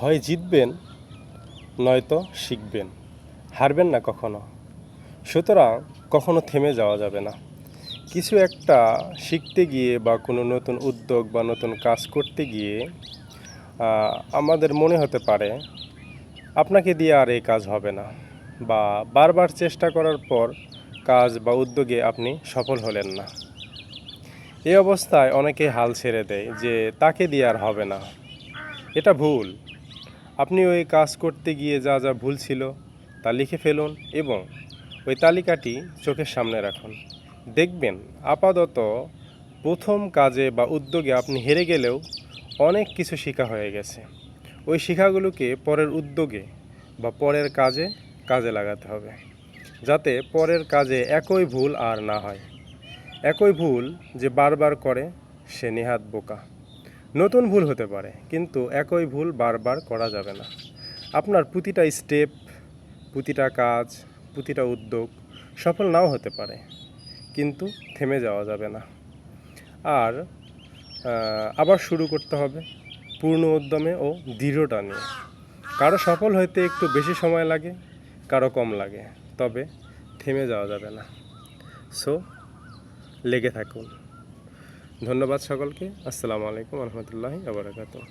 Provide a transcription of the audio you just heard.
হয় জিতবেন, নয়তো শিখবেন। হারবেন না কখনো। সুতরাং কখনো থেমে যাওয়া যাবে না। কিছু একটা শিখতে গিয়ে বা কোনো নতুন উদ্যোগ বা নতুন কাজ করতে গিয়ে আমাদের মনে হতে পারে, আপনাকে দিয়ে আর এই কাজ হবে না বা বারবার চেষ্টা করার পর কাজ বা উদ্যোগে আপনি সফল হলেন না। এই অবস্থায় অনেকে হাল ছেড়ে দেয় যে তাকে দিয়ে আর হবে না। এটা ভুল। আপনি ওই কাজ করতে গিয়ে যা যা ভুল ছিল তা লিখে ফেলুন এবং ওই তালিকাটি চোখের সামনে রাখুন। দেখবেন আপাতত প্রথম কাজে বা উদ্যোগে আপনি হেরে গেলেও অনেক কিছু শেখা হয়ে গেছে। ওই শেখাগুলোকে পরের উদ্যোগে বা পরের কাজে কাজে লাগাতে হবে, যাতে পরের কাজে একই ভুল আর না হয়। একই ভুল যে বারবার করে সে নেহাত বোকা। নতুন ভুল হতে পারে, কিন্তু একই ভুল বারবার করা যাবে না। আপনার প্রতিটা স্টেপ প্রতিটা কাজ, প্রতিটা উদ্যোগ সফল নাও হতে পারে, কিন্তু থেমে যাওয়া যাবে না। আর আবার শুরু করতে হবে পূর্ণ উদ্যমে ও দৃঢ়তা নিয়ে। কারও সফল হইতে একটু বেশি সময় লাগে, কারও কম লাগে, তবে থেমে যাওয়া যাবে না। সো লেগে থাকুন। ধন্যবাদ সকলকে। আসসালামু আলাইকুম রহমতুল্লাহি আবরাকাতুহ